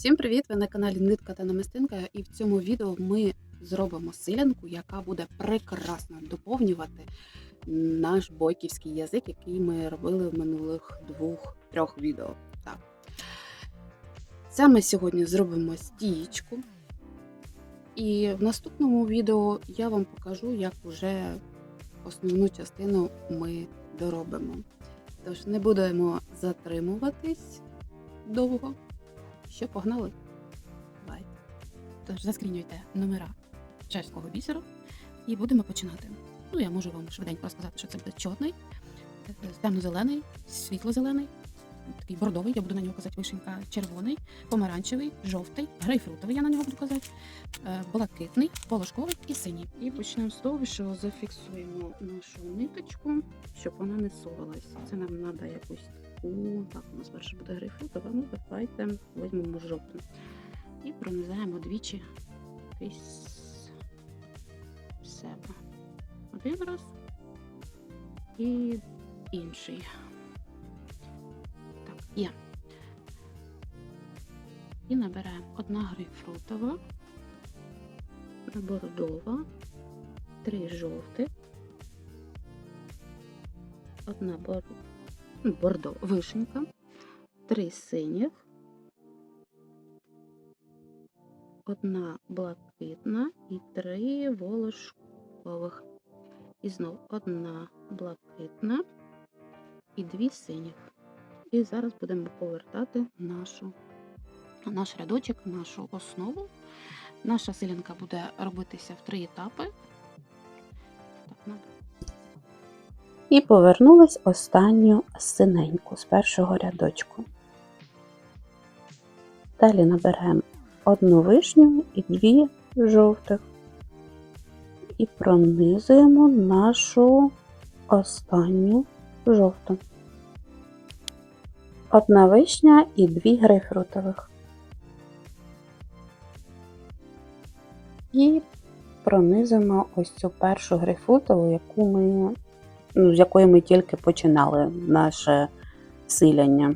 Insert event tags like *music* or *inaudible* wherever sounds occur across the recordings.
Всім привіт! Ви на каналі Нитка та Намистинка, і в цьому відео ми зробимо силянку, яка буде прекрасно доповнювати наш бойківський язик, який ми робили в минулих двох-трьох відео. Так. Це ми сьогодні зробимо стієчку. І в наступному відео я вам покажу, як вже основну частину ми доробимо. Тож не будемо затримуватись довго. Що погнали? Давай. Тож заскрінюйте номера чеського бісеру і будемо починати. Ну, я можу вам швиденько розказати, що це буде чорний, темно-зелений, світло-зелений, такий бордовий, я буду на нього казати вишенька, червоний, помаранчевий, жовтий, грейпфрутовий, я на нього буду казати, е, блакитний, волошковий і синій. І почнемо з того, що зафіксуємо нашу ниточку, щоб вона не совалась. Це нам треба якусь таку. Так, у нас перше буде грейпфрутова, ну давайте візьмемо жовту. І пронизаємо двічі крізь себе. Один раз і інший. Так, є. І набираємо одна грейпфрутова, бордова, три жовтих, одна бор... бордо, вишенька, три синіх, одна блакитна і три волошкових. І знов одна блакитна і дві синіх. І зараз будемо повертати нашу, наш рядочок, нашу основу. Наша силянка буде робитися в три етапи. І повернулась останню синеньку з першого рядочку. Далі наберемо одну вишню і дві жовтих. І пронизуємо нашу останню жовту. Одна вишня і дві грейпфрутових. І пронизуємо ось цю першу грейпфрутову, яку ми ну, з якої ми тільки починали наше силяння.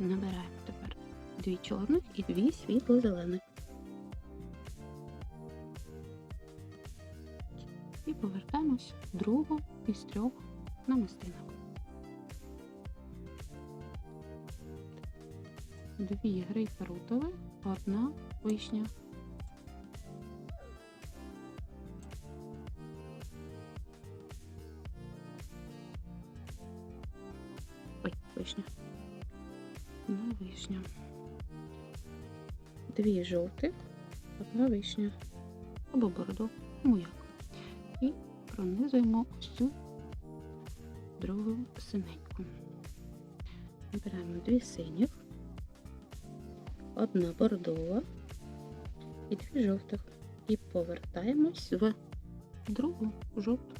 Набираємо тепер дві чорних і дві світло-зелених. І повертаємось другу із трьох намистинок. Дві грейпфрутові, одна вишня. Дві жовтих, одна вишня. Або бордо, ну як. І пронизуємо цю другу синеньку. Набираємо дві синіх, одна бордова і дві жовтих. І повертаємось в другу жовту.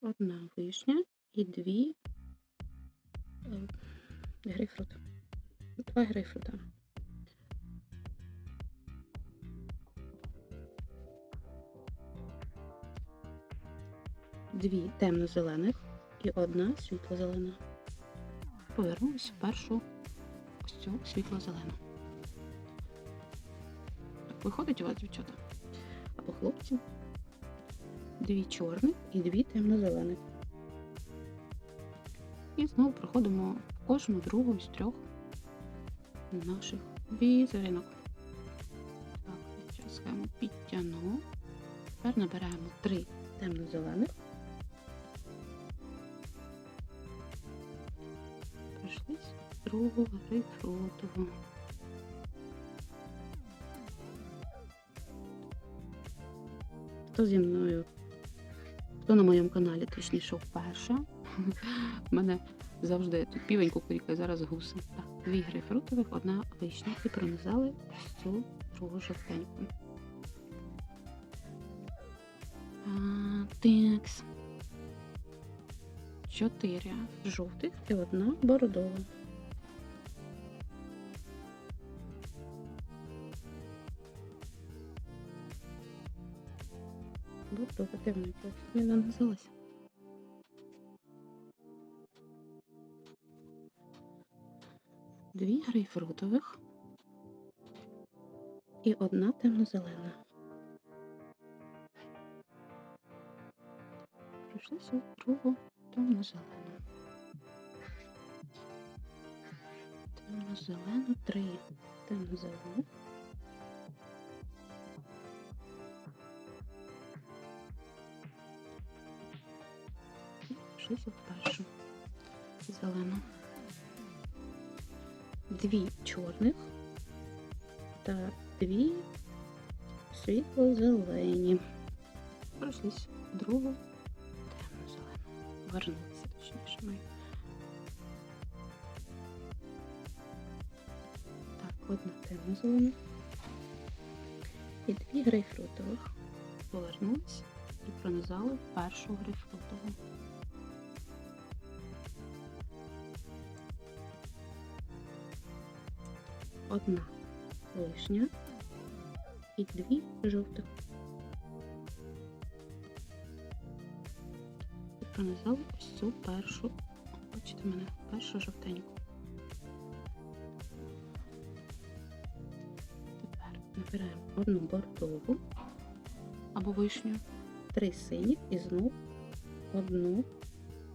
Одна вишня і дві е, грейпфрути. Два грейпфрута. Дві темно-зелених і одна світло-зелена. Повернемось в першу ось цю світло-зелену. Виходить у вас, дівчата? Або хлопці? Дві чорних і дві темно-зелених. І знову проходимо кожну другу із трьох наших візеринок. Так, схему підтягну. Тепер набираємо три темно-зелених. Пройшлись другу грейпфрутову. Хто зі мною? Хто на моєму каналі точніше вперше? У мене завжди тут півень кукурікає, зараз гуси. Так, дві грейпфрутових, одна вишня. І пронизали цю другу жовтеньку. Текс. Чотири жовтих і одна бордова. Бордова, вона ділася? Не нанизалася. Дві грейпфрутових і одна темно-зелена. Пройшлися в другу темно-зелену. Темно-зелену, три темно-зелених. І пройшлися в першу зелену. Дві чорних та дві світло-зелені. Пройшлись другу темно-зелену. Вернулися, точніше ми. Так, одна темно-зелена. І дві грейпфрутових. Повернулись і пронизали першу грейпфрутову. Одна вишня і дві жовтих. І пронизали ось цю першу, бачите мене, першу жовтеньку. Тепер набираємо одну бордову або вишню, три синіх і знов одну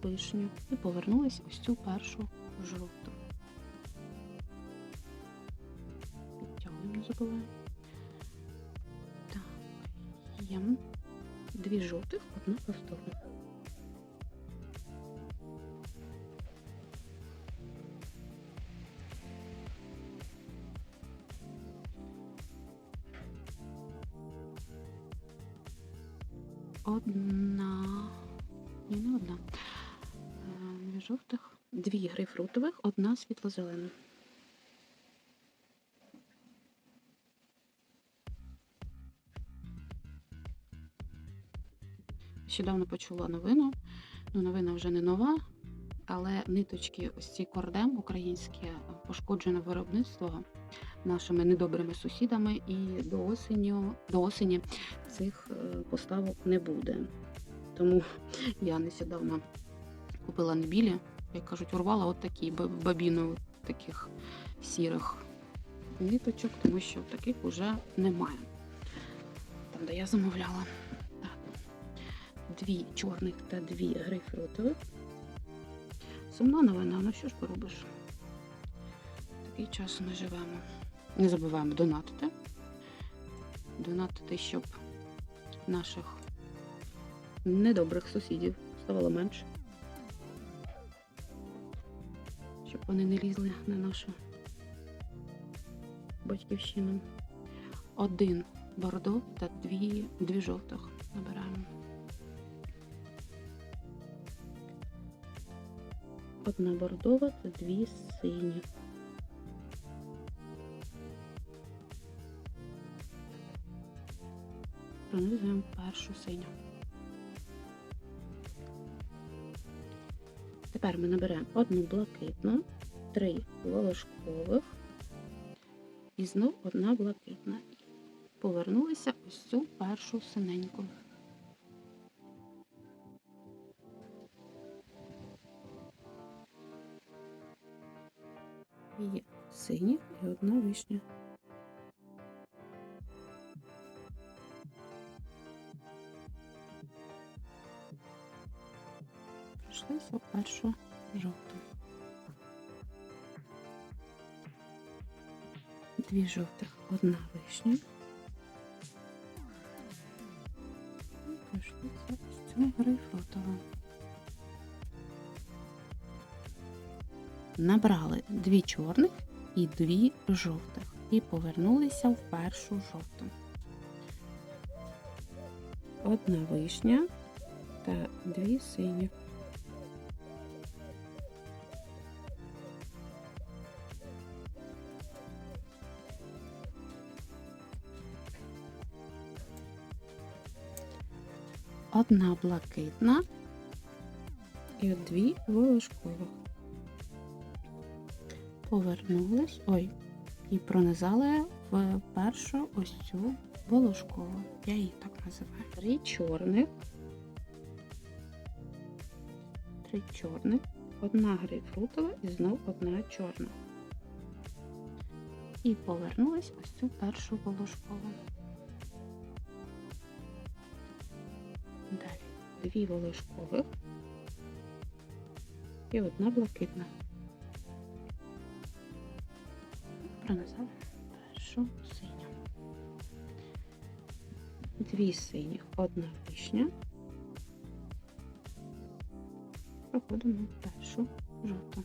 вишню. І повернулись ось цю першу жовту. Не. Так, є дві жовтих, одна повторна. Одна. Ні, не одна. Е, Дві жовтих, дві грейпфрутових, одна світло-зелена. Щодавно почула новину. Ну, новина вже не нова, але ниточки, ось ці кордем українське, пошкоджене виробництво нашими недобрими сусідами, і до осені, до осені цих е, поставок не буде. Тому я нещодавно купила не білі, як кажуть, урвала от такі ба- бабіну таких сірих ниточок, тому що таких вже немає. Там, де я замовляла. Дві чорних та дві грейпфрутових. Сумна новина, ну що ж поробиш? Такий час ми живемо. Не забуваємо донатити. Донатити, щоб наших недобрих сусідів ставало менше. Щоб вони не лізли на нашу батьківщину. Один бордо та дві, дві жовтих набираємо. Одна бордова та дві сині. Пронизуємо першу синю. Тепер ми наберемо одну блакитну, три волошкових і знов одна блакитна. Повернулися ось цю першу синеньку. Сині і одна вишня. Прийшлися в першу жовту. Дві жовтих, одна вишня. І прийшлися ось цю грейпфрутову. Набрали дві чорних і дві жовтих. І повернулися в першу жовту. Одна вишня та дві сині. Одна блакитна і дві волошкових. Повернулись, ой, і пронизали в першу ось цю волошкову. Я її так називаю. Три чорних. Три чорних. Одна грейпфрутова і знов одна чорна. І повернулась ось цю першу волошкову. Далі дві волошкових і одна блакитна. Пронизала першу синю. Дві синіх, одна вишня. Проходимо першу жовту.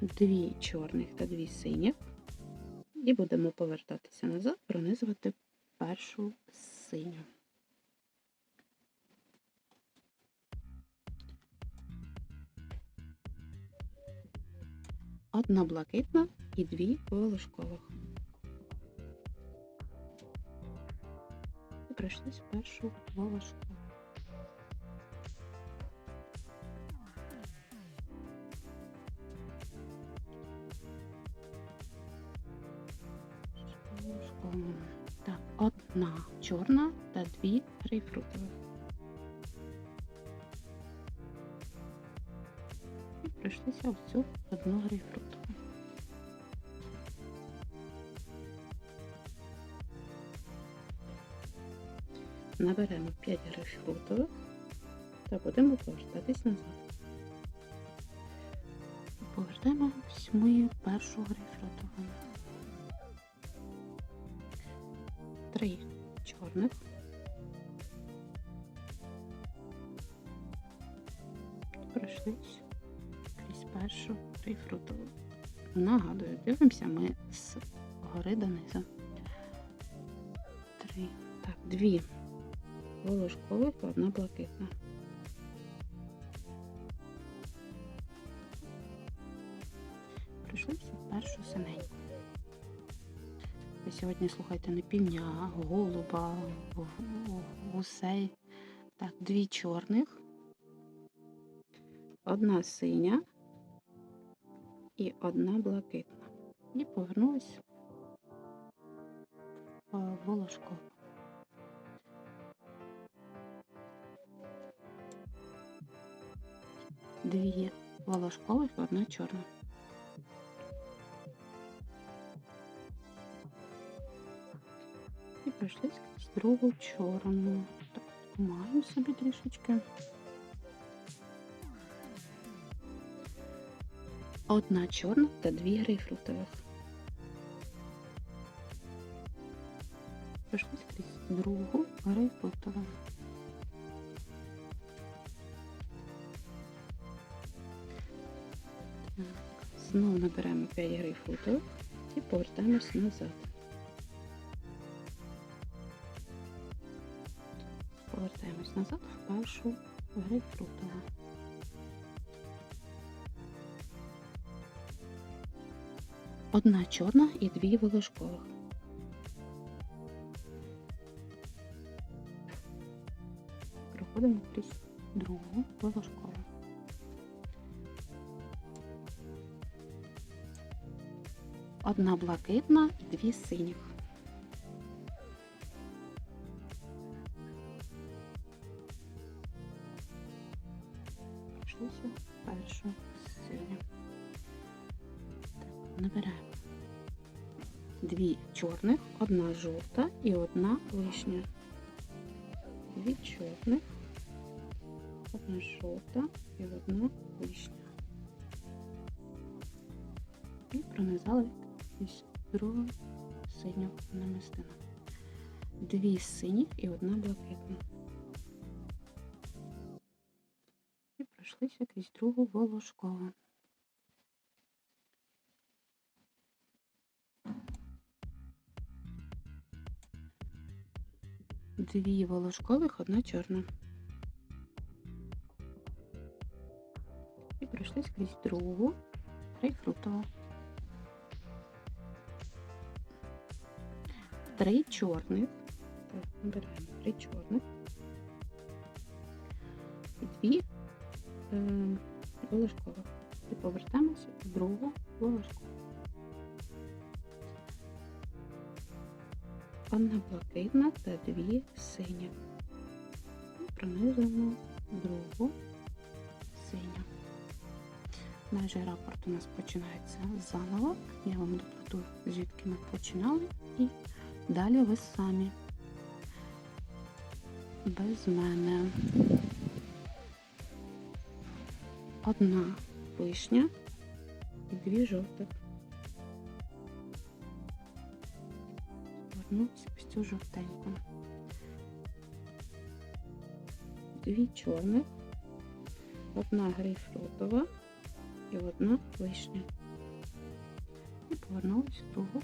Дві чорних та дві синіх. І будемо повертатися назад, пронизувати першу синю. Одна блакитна і дві волошкових. І пройшлись першу волошку. Так, одна чорна та дві грейпфрутових. Пройшлися в цю одну грейпфрутову. Наберемо 5 грейпфрутових та будемо повертатись назад. Повертаємо мою першу грейпфрутову. Три чорних. Нагадую, дивимося ми з гори донизу. Три. Так, дві волошкових і одна блакитна. Пройшлися першу синеньку. Сьогодні слухайте не півня, голуба, гу- гу- гусей. Так, дві чорних, одна синя і одна блакитна. І повернулась в волошку. Дві волошкових одна чорна. І пройшли скрізь другу чорну. Так, маємо собі трішечки. Одна чорна та дві грейпфрутових. Пройшли скрізь другу грейпфрутову. Знову наберемо 5 грейпфрутових і повертаємось назад. Повертаємось назад в першу грейпфрутову. Одна чорна і дві волошкових. Проходимо крізь другу волошкову. Одна блакитна і дві синіх. Пройшлися першу синю. Набираємо дві чорних, одна жовта і одна вишня. Дві чорних, одна жовта і одна вишня. І пронизали ось другу синю намистину. Дві синіх і одна блакитна. І пройшлися крізь другу волошкову. Дві волошкових, одна чорна. І пройшли скрізь другу грейпфрутову. Три чорних. Так, набираємо три чорних. І дві е, волошкових. І повертаємося в другу волошкову. Одна блакитна та дві сині. Пронизуємо другу синю. Наш рапорт у нас починається заново. Я вам доплету, звідки ми починали, і далі ви самі. Без мене. Одна вишня і дві жовтих. Повернуся ось жовтеньку. Дві чорних, одна грейпфрутова і одна вишня. І повернулася в другу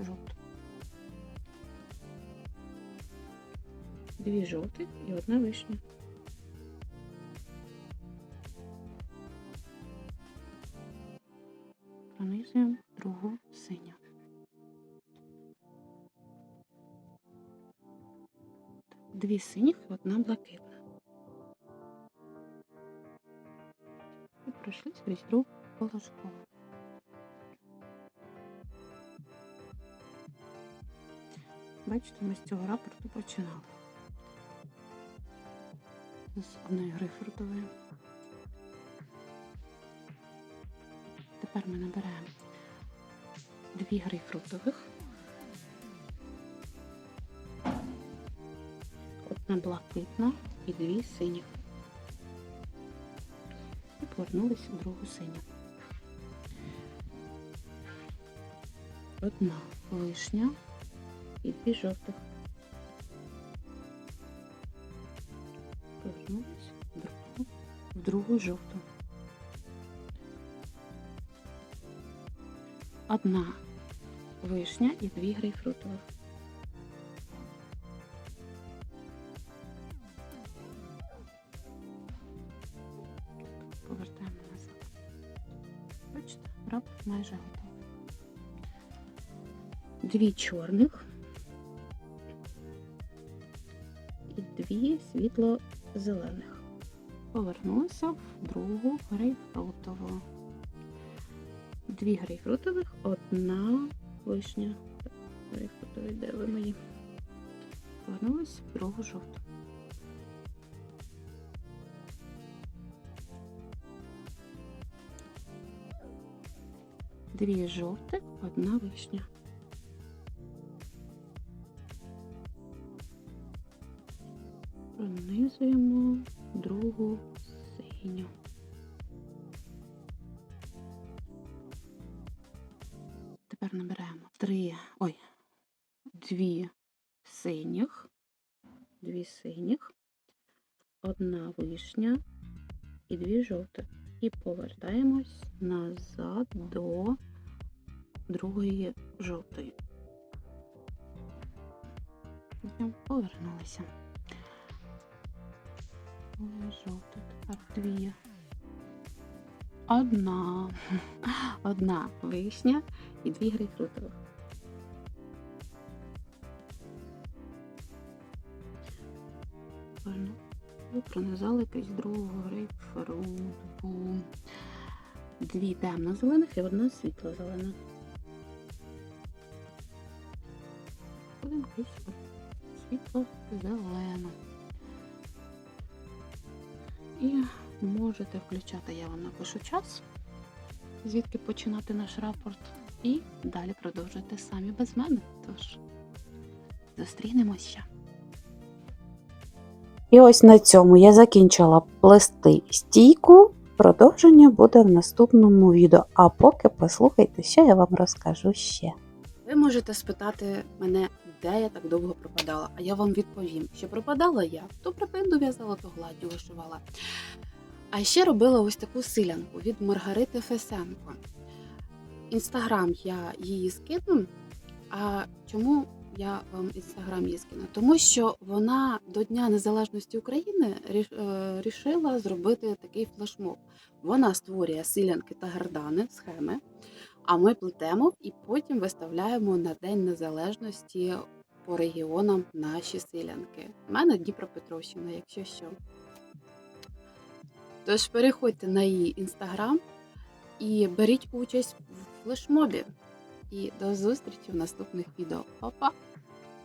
жовту. Дві жовтих і одна вишня. Дві синіх одна блакитна. І пройшли скрізь другу положкову. Бачите, ми з цього рапорту починали. З одної грейпфрутової. Тепер ми наберемо дві грейпфрутових, блакитна і дві синіх. І повернулися в другу синю. Одна вишня і дві жовтих. Повернулися в другу, в другу жовту. Одна вишня і дві грейпфрутових. Дві чорних і дві світло-зелених. Повернулися в другу грейпфрутову. Дві грейпфрутових, одна вишня. Грейпфрутові, де ви мої? Повернулись в другу жовту. Дві жовтих, одна вишня. Пронизуємо другу синю. Тепер набираємо три, ой, дві синіх, дві синіх, одна вишня і дві жовтих. І повертаємось назад до другої жовтої. Повернулися. Ой, жовта, тепер дві. Одна. *laughs* Одна вишня і дві грейпфрутових. І пронизали крізь другого грейпфруту. Дві темно-зелених і одна світло-зелена. Будемо крізь світло-зелену. І можете включати, я вам напишу час, звідки починати наш рапорт. І далі продовжуйте самі без мене. Тож зустрінемось ще. І ось на цьому я закінчила плести стійку. Продовження буде в наступному відео. А поки послухайте, що я вам розкажу ще. Ви можете спитати мене, де я так довго пропадала, а я вам відповім, що пропадала я, то припинду в'язала, то гладдю вишивала. А ще робила ось таку силянку від Маргарити Фесенко. Інстаграм я її скину. А чому я вам інстаграм її скину? Тому що вона до Дня Незалежності України е, рішила зробити такий флешмоб. Вона створює силянки та гардани, схеми. А ми плетемо і потім виставляємо на День Незалежності по регіонам наші селянки. У мене Дніпропетровщина, якщо що. Тож переходьте на її інстаграм і беріть участь в флешмобі. І до зустрічі в наступних відео. Па-па!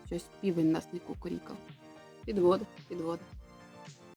Щось півень нас не кукурікав. Підводить, підводить.